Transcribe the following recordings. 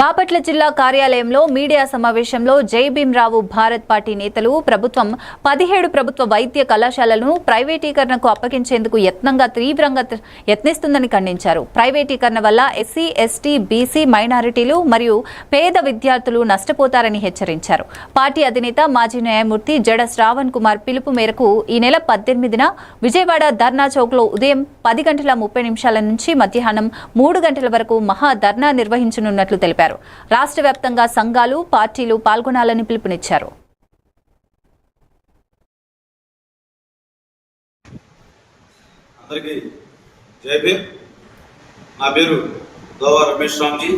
బాపట్ల జిల్లా కార్యాలయంలో మీడియా సమావేశంలో జై భీమ్రావు భారత్ పార్టీ నేతలు ప్రభుత్వం పదిహేడు ప్రభుత్వ వైద్య కళాశాలలను ప్రైవేటీకరణకు అప్పగించేందుకు యత్నంగా తీవ్రంగా యత్నిస్తుందని ఖండించారు. ప్రైవేటీకరణ వల్ల ఎస్సీ ఎస్టీ బీసీ మైనారిటీలు మరియు పేద విద్యార్థులు నష్టపోతారని హెచ్చరించారు. పార్టీ అధినేత మాజీ న్యాయమూర్తి జడ శ్రావణ్ కుమార్ పిలుపు మేరకు ఈ నెల పద్దెనిమిదిన విజయవాడ ధర్నా చౌక్లో ఉదయం పది గంటల ముప్పై నిమిషాల నుంచి మధ్యాహ్నం మూడు గంటల వరకు మహా ధర్నా నిర్వహించనున్నట్లు తెలిపారు. రాష్ట్ర వ్యాప్తంగా సంఘాలు పార్టీలు పాల్గొనాలని పిలుపునిచ్చారు. అందరికీ జై భీమ్. నా పేరు రమేష్ రామ్జీ.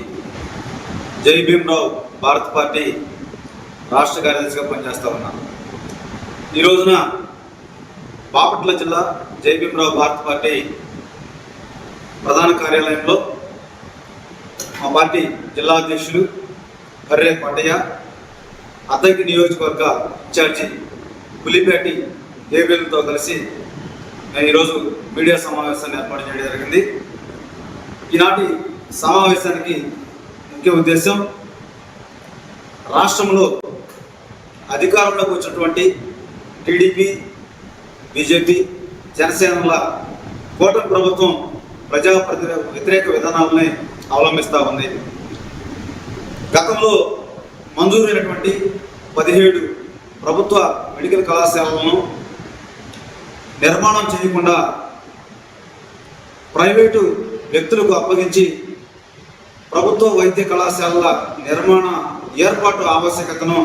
జై భీమ్రావు పార్టీ రాష్ట్ర కార్యదర్శిగా పనిచేస్తా ఉన్నాను ఈ రోజున బాపట్ల జిల్లా జై భీమ్రావు భారత్ పార్టీ ప్రధాన కార్యాలయంలో మా పార్టీ జిల్లా అధ్యక్షులు కర్రే కొండయ్య అద్దంకి నియోజకవర్గ ఇన్ఛార్జి పులిపేటి ఏబిఎల్తో కలిసి నేను ఈరోజు మీడియా సమావేశాన్ని ఏర్పాటు చేయడం జరిగింది. ఈనాటి సమావేశానికి ముఖ్య ఉద్దేశం రాష్ట్రంలో అధికారంలోకి వచ్చినటువంటి టీడీపీ బీజేపీ జనసేనల కూటమి ప్రభుత్వం ప్రజా వ్యతిరేక విధానాలని అవలంబిస్తూ ఉంది. గతంలో మంజూరైనటువంటి పదిహేడు ప్రభుత్వ మెడికల్ కళాశాలలను నిర్మాణం చేయకుండా ప్రైవేటు వ్యక్తులకు అప్పగించి ప్రభుత్వ వైద్య కళాశాలల నిర్మాణ ఏర్పాటు ఆవశ్యకతను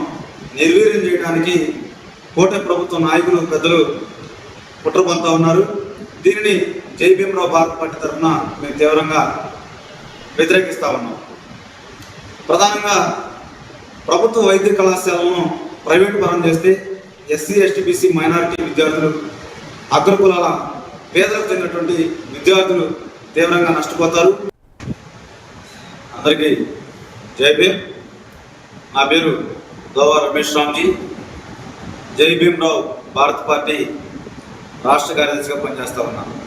నిర్వీర్యం చేయడానికి కోట ప్రభుత్వ నాయకులు పెద్దలు కుట్రపంతా ఉన్నారు. దీనిని జై భీమరావు భారత్ పార్టీ తరఫున మేము తీవ్రంగా వ్యతిరేకిస్తా ఉన్నాం. ప్రధానంగా ప్రభుత్వ వైద్య కళాశాలను ప్రైవేటు పరం చేస్తే ఎస్సీ ఎస్టీ బీసీ మైనారిటీ విద్యార్థులు అగ్రకులాల పేదలకు చెందినటువంటి విద్యార్థులు తీవ్రంగా నష్టపోతారు. అందరికీ జై భీమ్. నా పేరు గోవా రమేష్ రామ్జీ. జై భీమ్రావు భారత్ పార్టీ రాష్ట్ర కార్యదర్శిగా పనిచేస్తూ ఉన్నాను.